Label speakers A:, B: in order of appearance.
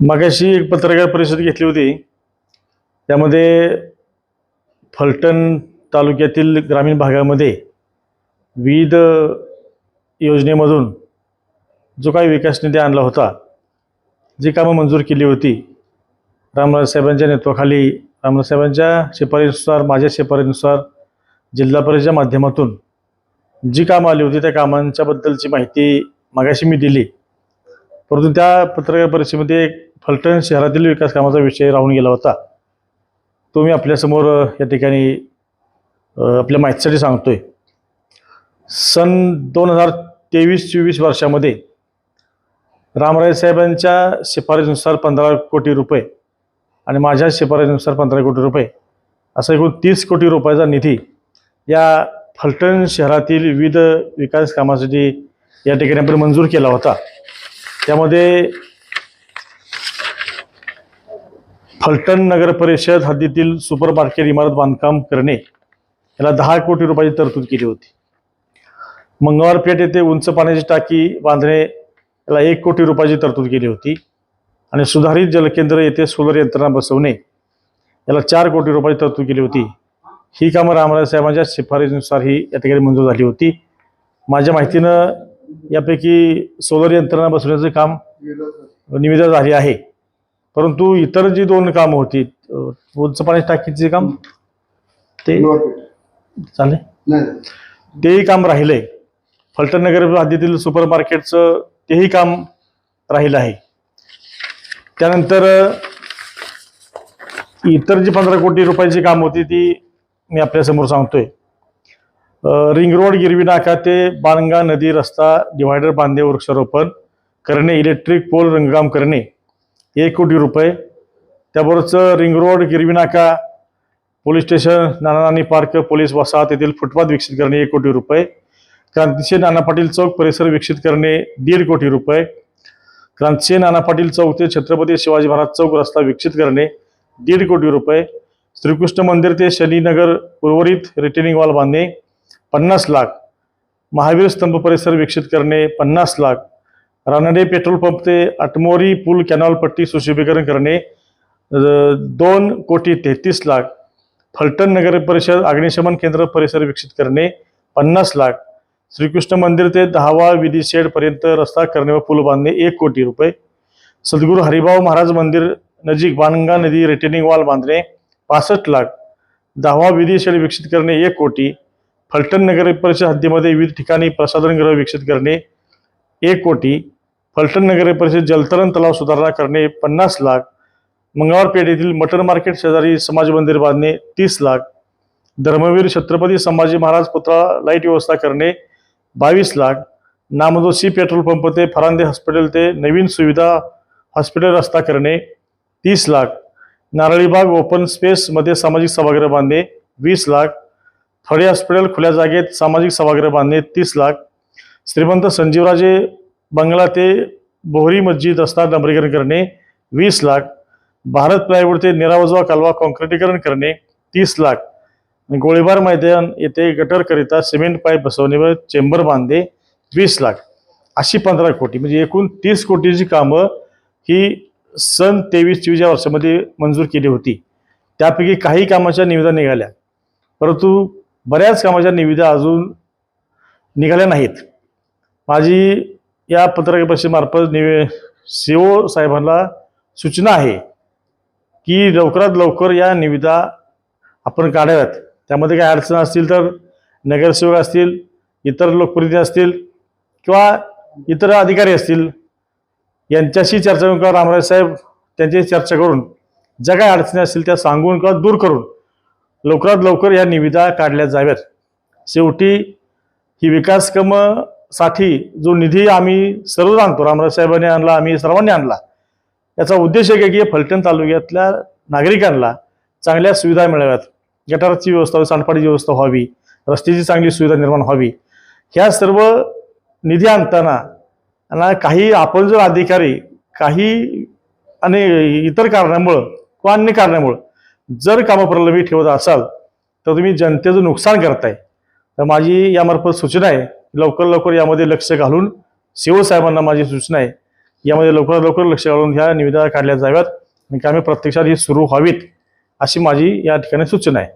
A: मगाशी एक पत्रकार परिषद घेतली होती. त्यामध्ये फलटण तालुक्यातील ग्रामीण भागामध्ये विविध योजनेमधून जो काही विकास निधी आणला होता जी कामं मंजूर केली होती रामराज साहेबांच्या नेतृत्वाखाली रामराज साहेबांच्या शिफारीनुसार माझ्या शिफारीनुसार जिल्हा परिषदेच्या माध्यमातून जी कामं आली होती त्या कामांच्याबद्दलची माहिती मगाशी मी दिली. परंतु त्या पत्रकार परिषदेमध्ये एक फलटण शहरातील विकास कामाचा विषय राहून गेला होता. तो मी आपल्यासमोर या ठिकाणी आपल्या माहितीसाठी सांगतोय. सन दोन हजार तेवीस चोवीस वर्षामध्ये रामराय साहेबांच्या शिफारसीनुसार पंधरा कोटी रुपये आणि माझ्या शिफारसीनुसार पंधरा कोटी रुपये असा एकूण तीस कोटी रुपयाचा निधी या फलटण शहरातील विविध विकास कामासाठी या ठिकाणी आपण मंजूर केला होता. त्यामध्ये फलटण नगर परिषद हद्दीतील सुपर मार्केट इमारत बांधकाम करणे याला दहा कोटी रुपयाची तरतूद केली होती. मंगळवारपेठ येथे उंच पाण्याची टाकी बांधणे याला एक कोटी रुपयाची तरतूद केली होती आणि सुधारित जलकेंद्र येथे सोलर यंत्रणा बसवणे याला चार कोटी रुपयाची तरतूद केली होती. ही कामं रामराज साहेबांच्या शिफारसीनुसार ही या ठिकाणी मंजूर झाली होती. माझ्या माहितीनं यापैकी सोलर यंत्रणा बसवण्याचं काम निविदा झाली आहे. परंतु इतर जी दोन कामं होती उंच पाणी टाकीचे काम ते चालेल?
B: नाही.
A: तेही काम राहिलंय. फलटण नगर हद्दीतील सुपर मार्केटचं तेही काम राहिलं आहे. त्यानंतर इतर जी पंधरा कोटी रुपयाची काम होती ती मी आपल्यासमोर सांगतोय. रिंग रोड गिरवी नाका ते बाणगा नदी रस्ता डिव्हायडर बांधे वृक्षारोपण करणे इलेक्ट्रिक पोल रंगकाम करणे एक कोटी रुपये. त्याबरोबरच ring road Girvi Naka police station Nana Nani park police वसाहत येथील फुटपाथ विकसित करणे एक कोटी रुपये. क्रांतीचे नाना पाटील चौक परिसर विकसित करणे दीड कोटी रुपये. क्रांतीचे नाना पाटील चौक ते छत्रपती शिवाजी महाराज चौक रस्ता विकसित करणे दीड कोटी रुपये. श्रीकृष्ण मंदिर ते शनीनगर उर्वरित रिटेनिंग वॉल बांधणे पन्नास लाख. महावीर स्तंभ परिसर विकसित करणे पन्नास लाख. रानडे पेट्रोल पंप ते अटमोरी पूल कॅनॉल पट्टी सुशोभीकरण करणे दोन कोटी तेहतीस लाख. फलटण नगर परिषद अग्निशमन केंद्र परिसर विकसित करणे पन्नास लाख. श्रीकृष्ण मंदिर ते दहावा विधी शेडपर्यंत रस्ता करणे व पूल बांधणे एक कोटी रुपये. सद्गुरू हरिभाऊ महाराज मंदिर नजीक बाणगंगा नदी रिटेनिंग वॉल बांधणे पासष्ट लाख. दहावा विधी शेड विकसित करणे एक कोटी. फलटण नगर परिषद हद्दीमध्ये विविध ठिकाणी प्रसाधनगृह विकसित करणे एक कोटी. फलटण नगर परिषद जलतरण तलाव सुधारणा करणे पन्नास लाख मंगळवारपेठ येथील मटन मार्केट शेजारी समाज मंदिर बांधणे तीस लाख धर्मवीर छत्रपती संभाजी महाराज पुतळा लाइट व्यवस्था करणे बावीस लाख नामदोशी पेट्रोल पंप ते फरांदे हॉस्पिटल ते नवीन सुविधा हॉस्पिटल रस्ता करणे तीस लाख नारळीबाग ओपन स्पेसमध्ये सामाजिक सभागृह बांधणे वीस लाख फळे हॉस्पिटल खुल्या जागेत सामाजिक सभागृह बांधणे तीस लाख श्रीमंत संजीवराजे बंगला ते बोहरी मस्जिद रस्ता डांबरीकरण करणे वीस लाख. भारत प्लायवूड ते निरावजवा कालवा कॉन्क्रिटीकरण करणे तीस लाख. गोळीबार मैदान येथे गटरकरिता सिमेंट पाईप बसवणे व चेंबर बांधणे वीस लाख. अशी पंधरा कोटी म्हणजे एकूण तीस कोटीची कामं ही सन तेवीस चोवीस या वर्षामध्ये मंजूर केली होती. त्यापैकी काही कामाच्या निविदा निघाल्या. परंतु बऱ्याच कामाच्या निविदा अजून निघाल्या नाहीत. माझी या पत्रकार परिषदेमार्फत निवे सी ओ साहेबांना सूचना आहे की लवकरात लवकर या निविदा आपण काढाव्यात. त्यामध्ये काही अडचण असतील तर नगरसेवक असतील इतर लोकप्रतिनिधी असतील किंवा इतर अधिकारी असतील यांच्याशी चर्चा करून किंवा रामराज साहेब त्यांच्याशी चर्चा करून ज्या काही अडचणी असतील त्या सांगून किंवा दूर करून लवकरात लवकर या निविदा काढल्या जाव्यात. शेवटी ही विकास साठी जो निधी आम्ही सर्व आणतो रामराज साहेबांनी आणला आम्ही सर्वांनी आणला याचा उद्देश एक आहे की फलटण तालुक्यातल्या नागरिकांना चांगल्या सुविधा मिळाव्यात. गटाराची व्यवस्था सांडपाणीची व्यवस्था व्हावी रस्त्याची चांगली सुविधा निर्माण व्हावी. ह्या सर्व निधी आणताना आणि काही आपण जर अधिकारी काही आणि इतर कारणामुळं किंवा अन्य कारणामुळं जर कामं प्रलंबित ठेवत असाल तर तुम्ही जनतेचं नुकसान करताय. तर माझी यामार्फत सूचना आहे लवकर लवकर यामध्ये लक्ष घालून शिवसाहेबांना माझी सूचना आहे. यामध्ये लवकरात लवकर लक्ष घालून ह्या निविदा काढल्या जाव्यात आणि कामे प्रत्यक्षात ही सुरू व्हावीत अशी माझी या ठिकाणी सूचना आहे.